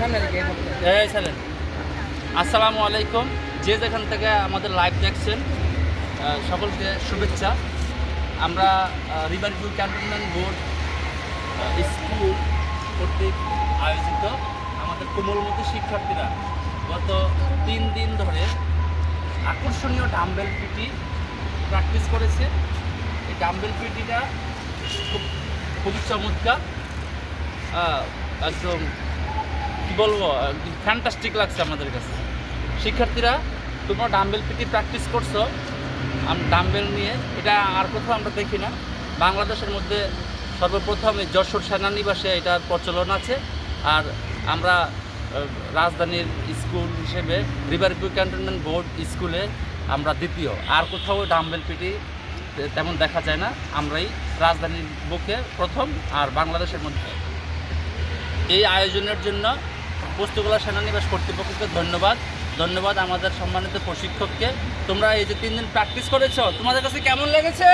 পক্ষে। আসসালামু আলাইকুম। যে যেখান থেকে আমাদের লাইভ দেখছেন সকলকে শুভেচ্ছা। আমরা river view cantonment board school কর্তৃক আয়োজিত আমাদের কোমলমতি শিক্ষার্থীরা গত তিন দিন ধরে আকর্ষণীয় ডাম্বেল পিটি প্র্যাকটিস করেছে। এই ডাম্বেল পিটিটা খুব, খুবই চমৎকার। একদম কি বলব ফ্যান্টাস্টিক লাগছে আমাদের কাছে। শিক্ষার্থীরা, তোমরা ডাম্বেল পিটি প্র্যাকটিস করছ ডাম্বেল নিয়ে। এটা আর কোথাও আমরা দেখি না। বাংলাদেশের মধ্যে সর্বপ্রথম এই যশোর সেনানিবাসে এটার প্রচলন আছে। আর আমরা রাজধানীর স্কুল হিসেবে রিভার ভিউ ক্যান্টনমেন্ট বোর্ড স্কুলে আমরা দ্বিতীয়। আর কোথাও ডাম্বেল পিটি তেমন দেখা যায় না। আমরাই রাজধানীর বুকে প্রথম আর বাংলাদেশের মধ্যে। এই আয়োজনের জন্য পোস্তগোলা সেনানিবাস কর্তৃপক্ষকে ধন্যবাদ। ধন্যবাদ আমাদের সম্মানিত প্রশিক্ষককে। তোমরা এই যে তিন দিন প্র্যাকটিস করেছ, তোমাদের কাছে কেমন লেগেছে?